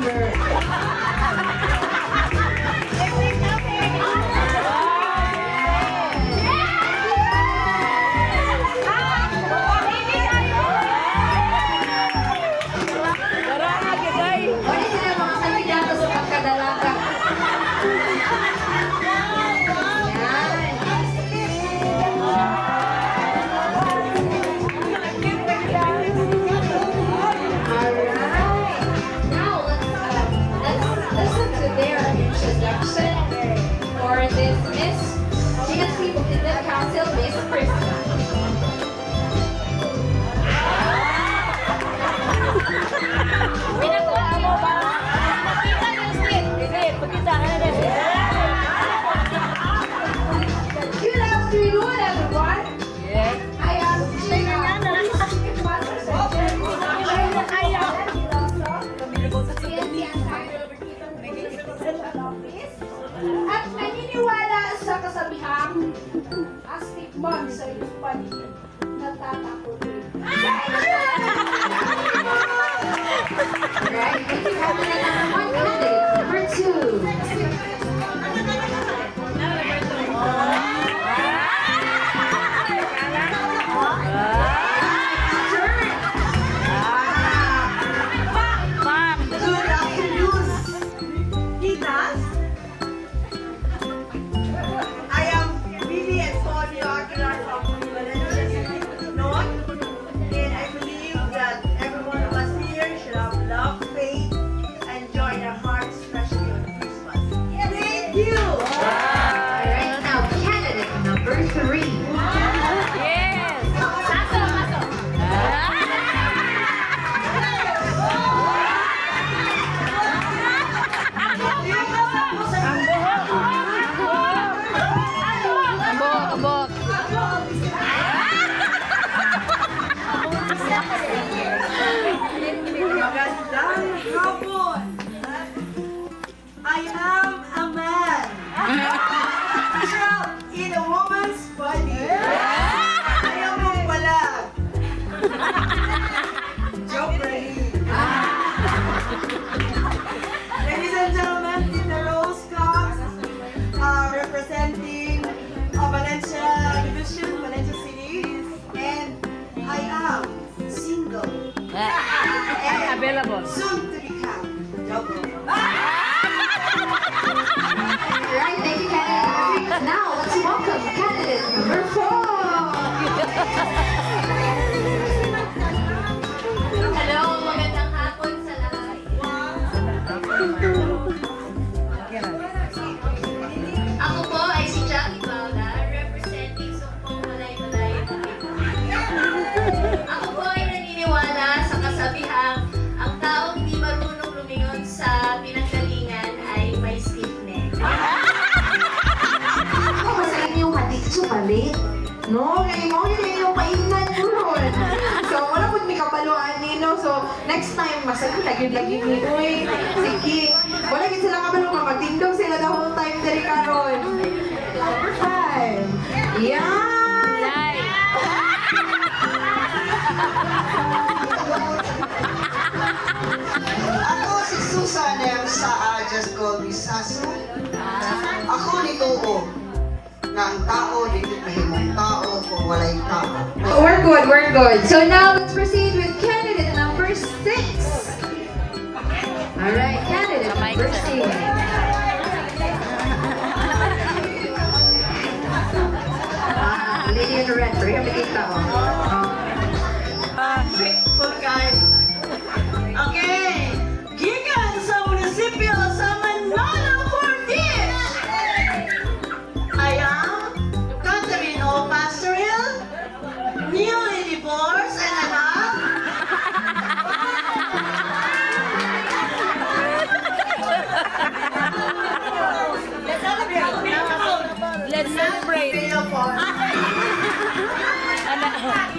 number. Dennis, GSC Bukidnon Council Vice President. Available. soon to become. Right, thank you, candidate number three. Now let's welcome candidate number four. sumalit. No, kaya mo yun yung mainan mo. So, wala po may kabaluan ni, no? So, next time, masaya lagi-lagi ni, uy, sige. Wala gid sila kabalo nga, magtindog sila the whole time dari karon. Yan! Live. Ako si Susan M. sa Just Call Me Sasu. Ako nito o nga ang tao dito mahimong tao kung walay tao. We're good, we're good. So now let's proceed with candidate number six. All right, candidate number six.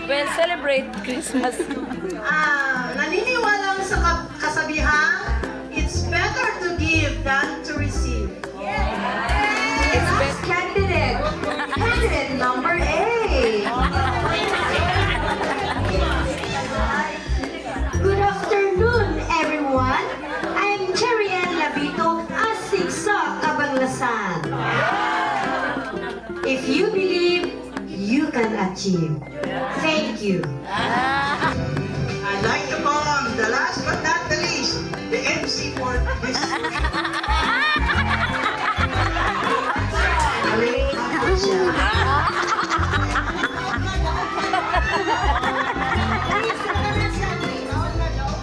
Well, celebrate Christmas. Ah, naniniwala sa ka- kasabihan, it's better to give than to receive. Next candidate. Candidate number eight. Good afternoon, everyone. I'm Cherian Labito, asik sa Kabanglasan. If you believe, you can achieve. Thank you. I'd like to call on the last but not the least, the MC for this.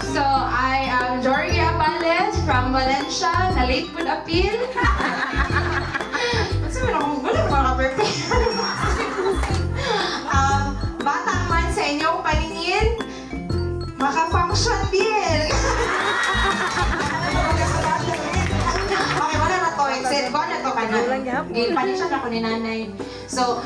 So I am Joria Pales from Valencia, na late food appeal. tanan. Gilpanisyon ako ni nanay. So,